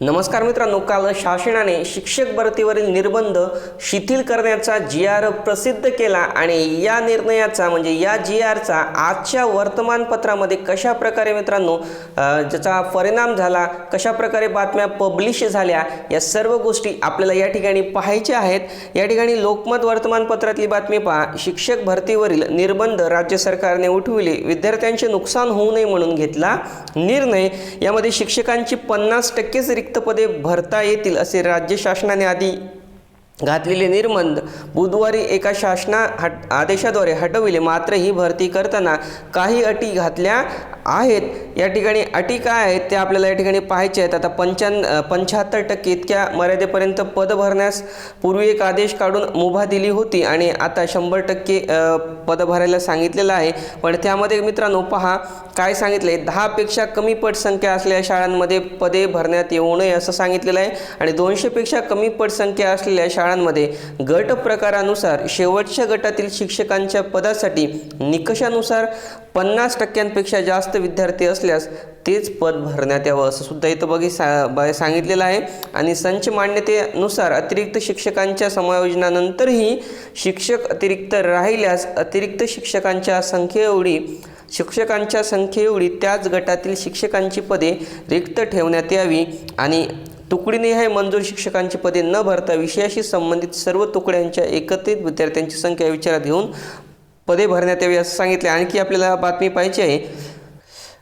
नमस्कार मित्रांनो काल शासनाने शिक्षक भरतीवरील निर्बंध शिथिल करण्याचा जी आर प्रसिद्ध केला आणि या निर्णयाचा म्हणजे या जी आरचा आजच्या वर्तमानपत्रामध्ये कशा प्रकारे मित्रांनो ज्याचा परिणाम झाला कशा प्रकारे बातम्या पब्लिश झाल्या या सर्व गोष्टी आपल्याला या ठिकाणी पाहायच्या आहेत. या ठिकाणी लोकमत वर्तमानपत्रातली बातमी पहा. शिक्षक भरतीवरील निर्बंध राज्य सरकारने उठविले. विद्यार्थ्यांचे नुकसान होऊ नये म्हणून घेतला निर्णय. यामध्ये शिक्षकांची पन्नास टक्केच रिक्त पदे भरता येतील असे राज्य शासनाने आधी घातलेले निर्बंध बुधवारी एका शासना हट आदेशाद्वारे हटविले. मात्र ही भरती करताना काही अटी घातल्या आहेत. या ठिकाणी अटी काय आहेत त्या आपल्याला या ठिकाणी पाहायच्या आहेत. आता पंच्याण्ण पंच्याहत्तर टक्के इतक्या मर्यादेपर्यंत पद भरण्यास पूर्वी एक आदेश काढून मुभा दिली होती आणि आता शंभर टक्के पद भरायला सांगितलेलं आहे. पण त्यामध्ये मित्रांनो पहा काय सांगितलं आहे दहापेक्षा कमी पटसंख्या असलेल्या शाळांमध्ये पदे भरण्यात येऊ नये असं सांगितलेलं आहे. आणि दोनशेपेक्षा कमी पटसंख्या असलेल्या शाळांमध्ये गट प्रकारानुसार शेवटच्या गटातील शिक्षकांच्या पदासाठी निकषानुसार पन्नास टक्क्यांपेक्षा जास्त विद्यार्थी असल्यास तेच पद भरण्यात यावं असं सुद्धा इथं बघी सा सांगितलेलं आहे. आणि संच मान्यतेनुसार अतिरिक्त शिक्षकांच्या समायोजनानंतरही शिक्षक अतिरिक्त राहिल्यास अतिरिक्त शिक्षकांच्या संख्येएवढी शिक्षकांच्या संख्येएवढी त्याच गटातील शिक्षकांची पदे रिक्त ठेवण्यात यावी. आणि तुकडीने हे मंजूर शिक्षकांची पदे न भरता विषयाशी संबंधित सर्व तुकड्यांच्या एकत्रित विद्यार्थ्यांची संख्या विचारात घेऊन पदे भरण्यात यावी असं सांगितले आणखी आपल्याला बातमी पाहिजे आहे.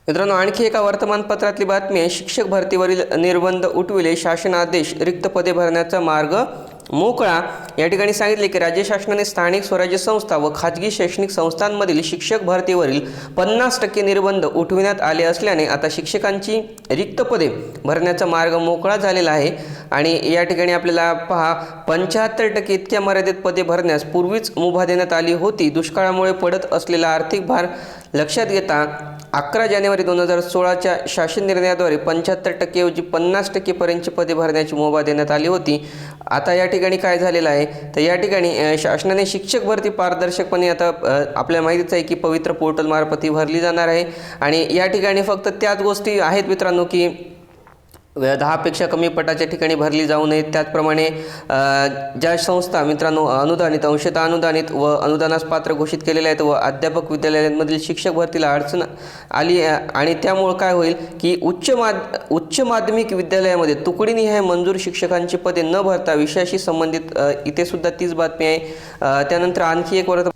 मित्रांनो आणखी एका वर्तमानपत्रातली बातमी आहे. शिक्षक भरतीवरील निर्बंध उठविले. शासन आदेश रिक्त पदे भरण्याचा मार्ग मोकळा या ठिकाणी सांगितले की राज्य शासनाने स्थानिक स्वराज्य संस्था व खाजगी शैक्षणिक संस्थांमधील शिक्षक भरतीवरील पन्नास टक्के निर्बंध उठविण्यात आले असल्याने आता शिक्षकांची रिक्त पदे भरण्याचा मार्ग मोकळा झालेला आहे. आणि या ठिकाणी आपल्याला पहा पंच्याहत्तर टक्के इतक्या मर्यादित पदे भरण्यास पूर्वीच मुभा देण्यात आली होती. दुष्काळामुळे पडत असलेला आर्थिक भार लक्षात घेता अकरा जानेवारी दोन हजार सोळाच्या शासन निर्णयाद्वारे पंच्याहत्तर टक्केऐवजी पन्नास टक्केपर्यंतची पदे भरण्याची मुभा देण्यात आली होती. आता या ठिकाणी काय झालेलं आहे? तर या ठिकाणी शासनाने शिक्षक भरती पारदर्शकपणे आता आपल्याला माहितीच आहे की पवित्र पोर्टलमार्फत ही भरली जाणार आहे. आणि या ठिकाणी फक्त त्याच गोष्टी आहेत मित्रांनो की दहापेक्षा कमी पटाच्या ठिकाणी भरली जाऊ नये. त्याचप्रमाणे ज्या संस्था मित्रांनो अनुदानित अंशतः अनुदानित व अनुदानास पात्र घोषित केलेल्या आहेत व अध्यापक विद्यालयांमधील शिक्षक भरतीला अडचण आली आणि त्यामुळं काय होईल की उच्च माध उच्च माध्यमिक विद्यालयामध्ये तुकडीनिहाय मंजूर शिक्षकांची पदे न भरता विषयाशी संबंधित इथे सुद्धा तीच बातमी आहे. त्यानंतर आणखी एक वर्त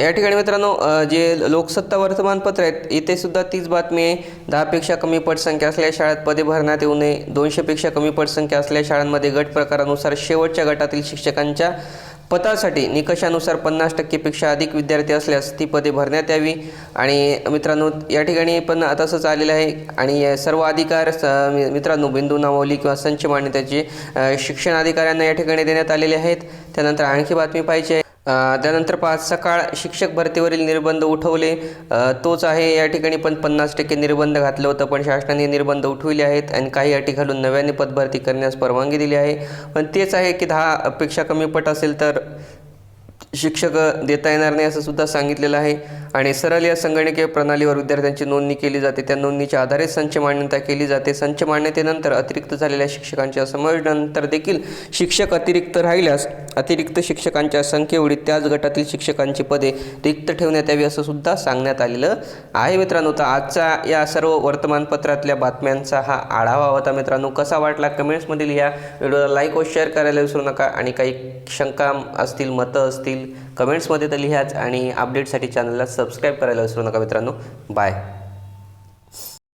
या ठिकाणी मित्रांनो जे लोकसत्ता वर्तमानपत्र आहेत इथे सुद्धा तीच बातमी आहे. दहापेक्षा कमी पटसंख्या असलेल्या शाळेत पदे भरण्यात येऊ नये. दोनशेपेक्षा कमी पटसंख्या असलेल्या शाळांमध्ये गट प्रकारानुसार शेवटच्या गटातील शिक्षकांच्या पदासाठी निकषानुसार पन्नास टक्केपेक्षा अधिक विद्यार्थी असल्यास ती पदे भरण्यात यावी. आणि मित्रांनो या ठिकाणी पण तसंच आलेलं आहे. आणि या सर्व अधिकार स- मित्रांनो बिंदू नामावली किंवा संच मान्यतेचे शिक्षण अधिकाऱ्यांना या ठिकाणी देण्यात आलेले आहेत. त्यानंतर आणखी बातमी पाहिजे आहे. त्यानंतर पाच सकाळ शिक्षक भरतीवरील निर्बंध उठवले. तोच आहे या ठिकाणी पण पन्नास टक्के निर्बंध घातलं होतं पण शासनाने निर्बंध उठविले आहेत आणि काही अटी घालून नव्याने पदभरती करण्यास परवानगी दिली आहे. पण तेच आहे की दहापेक्षा कमी पट असेल तर शिक्षक देता येणार नाही असं सुद्धा सांगितलेलं आहे. आणि सरळ या संगणकीय प्रणालीवर विद्यार्थ्यांची नोंदणी केली जाते. त्या नोंदणीच्या आधारे संच मान्यता केली जाते. संच मान्यतेनंतर अतिरिक्त झालेल्या शिक्षकांच्या समावेशनंतर देखील शिक्षक अतिरिक्त राहिल्यास अतिरिक्त शिक्षकांच्या संख्येवढी त्याच गटातील शिक्षकांची पदे रिक्त ठेवण्यात यावी असं सुद्धा सांगण्यात आलेलं आहे. मित्रांनो तर आजचा या सर्व वर्तमानपत्रातल्या बातम्यांचा हा आढावा होता. मित्रांनो कसा वाटला कमेंट्समधील या व्हिडिओला लाईक व शेअर करायला विसरू नका. आणि काही शंका असतील मतं असतील कमेंट्समध्ये तर लिहाच. आणि अपडेटसाठी चॅनलला सबस्क्राईब करायला विसरू नका मित्रांनो. बाय